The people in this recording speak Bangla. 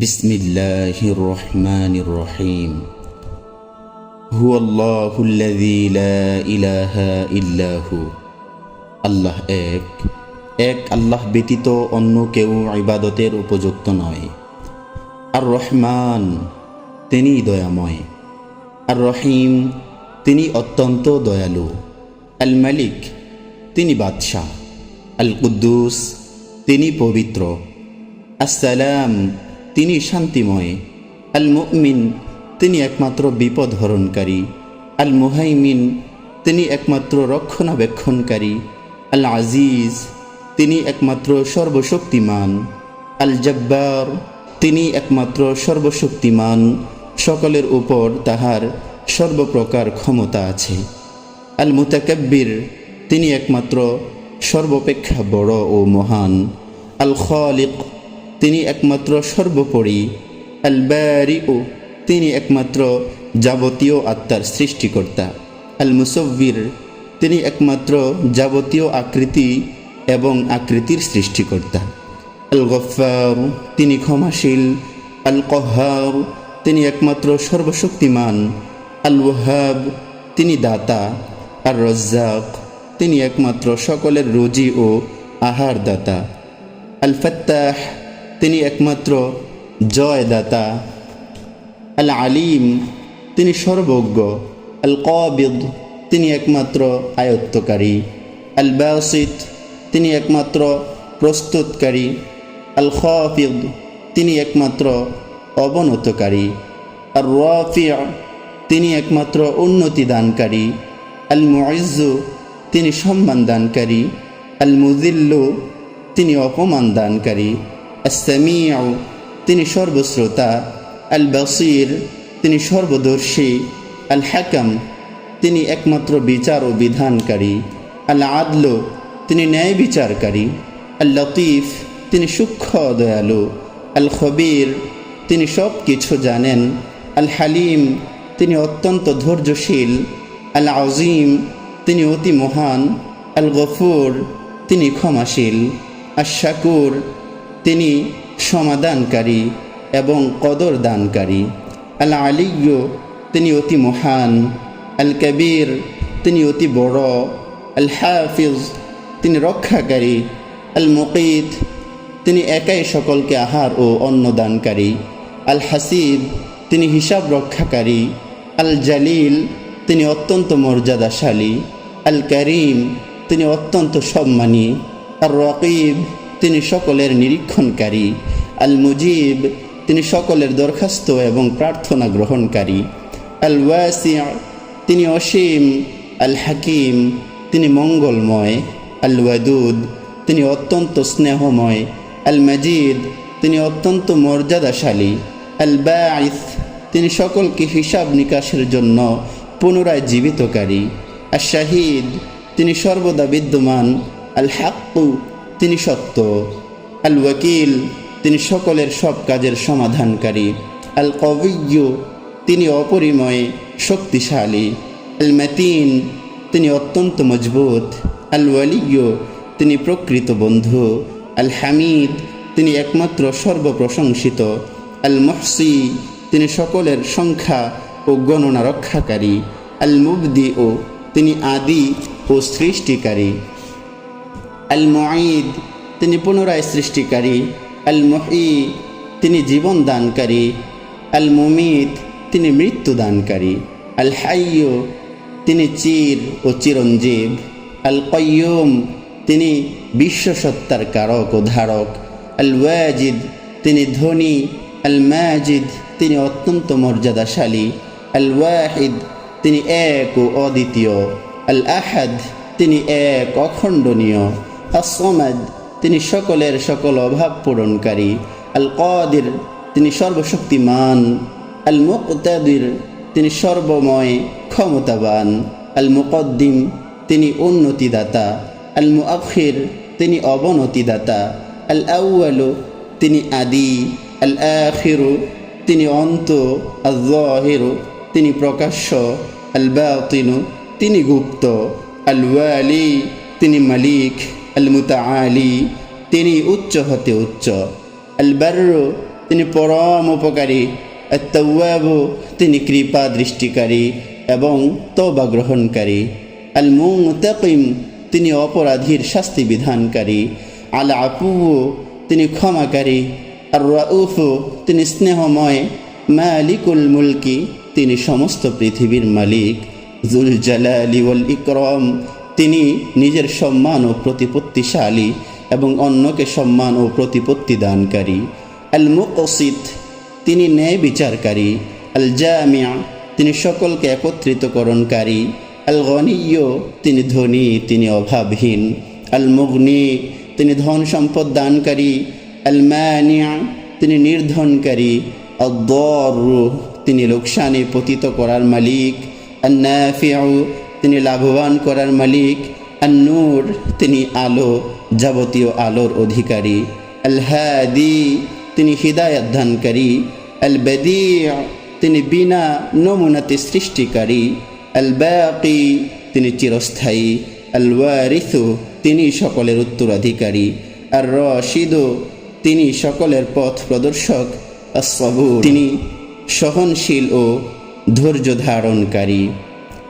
بسم الله الرحمن الرحيم هو الله الذي لا إله إلا هو আল্লাহ এক এক আল্লাহ ব্যতীত অন্য কেউ ইবাদতের উপযুক্ত নয় আর রহমান তিনি দয়াময় আর রহিম তিনি অত্যন্ত দয়ালু আল মালিক তিনি বাদশাহ আল কুদ্দুস তিনি পবিত্র আসসালাম তিনি শান্তিময়। আল মুমিন তিনি একমাত্র বিপদ হরণকারী আল মুহাইমিন তিনি একমাত্র রক্ষণাবেক্ষণকারী। আল আজিজ তিনি একমাত্র সর্বশক্তিমান। আল জব্বার তিনি একমাত্র সর্বশক্তিমান। সকলের উপর তাহার সর্বপ্রকার ক্ষমতা আছে। আল মুতাকাব্বির তিনি একমাত্র সর্বপেক্ষা বড় ও মহান। আল খালিক তিনি একমাত্র সর্বোপরি আল বারিউ তিনি একমাত্র যাবতীয় আত্মার সৃষ্টিকর্তা। আল মুসব্বির তিনি একমাত্র যাবতীয় আকৃতি এবং আকৃতির সৃষ্টিকর্তা। আল গফার তিনি ক্ষমাশীল। আল কহার তিনি একমাত্র সর্বশক্তিমান। আল ওহাব তিনি দাতা। আর রজ্জাক তিনি একমাত্র সকলের রুজি ও আহার দাতা আল ফত্তাহ তিনি একমাত্র জয়দাতা আল আলিম তিনি সর্বজ্ঞ আল কবিদ তিনি একমাত্র আয়ত্তকারী আল বাসিত তিনি একমাত্র প্রস্তুতকারী আল খাফিদ তিনি একমাত্র অবনতকারী আর রাফিয়া তিনি একমাত্র উন্নতি দানকারী আল মুইজু তিনি সম্মান দানকারী আল মুজিল্লু তিনি অপমান দানকারী আসামিয়াও তিনি সর্বশ্রোতা আল বাসির তিনি সর্বদর্শী আল হাকাম তিনি একমাত্র বিচার ও বিধানকারী আল আদল তিনি ন্যায় বিচারকারী আল লতিফ তিনি সূক্ষ্ম দয়ালু আল খবির তিনি সব কিছু জানেন আল হালিম তিনি অত্যন্ত ধৈর্যশীল আল আজিম তিনি অতি মহান আল গফুর তিনি ক্ষমাশীল আর শাকুর তিনি সমাধানকারী এবং কদর দানকারী আল আলিয় তিনি অতি মহান আল কবির তিনি অতি বড় আল হাফিজ তিনি রক্ষাকারী আল মুকিত তিনি একাই সকলকে আহার ও অন্ন দানকারী আল হাসিব তিনি হিসাব রক্ষাকারী আল জালিল তিনি অত্যন্ত মর্যাদাশালী আল করিম তিনি অত্যন্ত সম্মানী আর রকিব তিনি সকলের নিরীক্ষণকারী। আল মুজিব তিনি সকলের দরখাস্ত এবং প্রার্থনা গ্রহণকারী। আল ওয়াসিয়া তিনি অসীম। আল হাকিম তিনি মঙ্গলময়। আল ওয়াদুদ তিনি অত্যন্ত স্নেহময়। আল মাজিদ তিনি অত্যন্ত মর্যাদাশালী। আল বাঈস তিনি সকলকে হিসাব নিকাশের জন্য পুনরায় জীবিতকারী। আর শাহিদ তিনি সর্বদা বিদ্যমান। আল হাক্কু তিনি সত্য। আল ওয়াকিল তিনি সকলের সব কাজের সমাধানকারী। আল কবিজ্ঞ তিনি অপরিময়, শক্তিশালী। আল মাতিন তিনি অত্যন্ত মজবুত। আল ওয়ালিয় তিনি প্রকৃত বন্ধু। আল হামিদ তিনি একমাত্র সর্বপ্রশংসিত। আল মহসি তিনি সকলের সংখ্যা ও গণনা রক্ষাকারী। আল মুবদি ও তিনি আদি ও সৃষ্টিকারী। আল মুঈদ তিনি পুনরায় সৃষ্টিকারী। আল মহি তিনি জীবন দানকারী। আল মুমিত তিনি মৃত্যু দানকারী। আল হাইয় তিনি চির ও চিরঞ্জীব। আল কয়ুম তিনি বিশ্বসত্তার কারক ও ধারক। আল ওয়াজিদ তিনি ধনী। আল মাজিদ তিনি অত্যন্ত মর্যাদাশালী। আল ওয়াহিদ তিনি এক ও অদ্বিতীয়। আল আহাদ তিনি এক অখণ্ডনীয়। আসমাদ তিনি সকলের সকল অভাব পূরণকারী। আল কদির তিনি সর্বশক্তিমান। আল মুক্তাদির তিনি সর্বময় ক্ষমতাবান। আল মুকদ্দিম তিনি উন্নতিদাতা। আল মুআখির তিনি অবনতিদাতা। আল আউয়ালু তিনি আদি। আল আখিরু তিনি অন্ত। আল জাহিরু তিনি প্রকাশ্য। আল বাতিনু তিনি গুপ্ত। আল ওয়ালি তিনি মালিক। আল মুতাআলি তিনি উচ্চ হতে উচ্চ। আল বার্র তিনি পরম উপকারী। তিনি কৃপা দৃষ্টিকারী এবং তবা গ্রহণকারী। আল মুতাকিম তিনি অপরাধীর শাস্তি বিধানকারী। আল আপু তিনি ক্ষমাকারী। আর রাউফু তিনি স্নেহময়। মালিকুল মুলকি, তিনি সমস্ত পৃথিবীর মালিক। জুল জালালি ওয়াল ইকরম তিনি নিজের সম্মান ও প্রতিপত্তিশালী এবং অন্যকে সম্মান ও প্রতিপত্তি দানকারী আল মুকসিদ তিনি ন্যায় বিচারকারী। আল জামিয়া তিনি সকলকে একত্রিতকরণকারী। আল গনিয় তিনি ধনী, তিনি অভাবহীন। আল মুগনি তিনি ধন সম্পদ দানকারী। আল মানিয়া তিনি নির্ধনকারী। আদর তিনি লোকসানে পতিত করার মালিক। আন্নাফিউ তিনি লাভবান করার মালিক। আন্নুর, তিনি আলো, যাবতীয় আলোর অধিকারী। আল হাদি তিনি হৃদায়ত দানকারী। আল বেদি তিনি বিনা নমুনাতে সৃষ্টিকারী। আল বাকি তিনি চিরস্থায়ী। আল ওয়ারিথু তিনি সকলের উত্তরাধিকারী। আর রশিদু তিনি সকলের পথ প্রদর্শক। তিনি সহনশীল ও ধৈর্য ধারণকারী।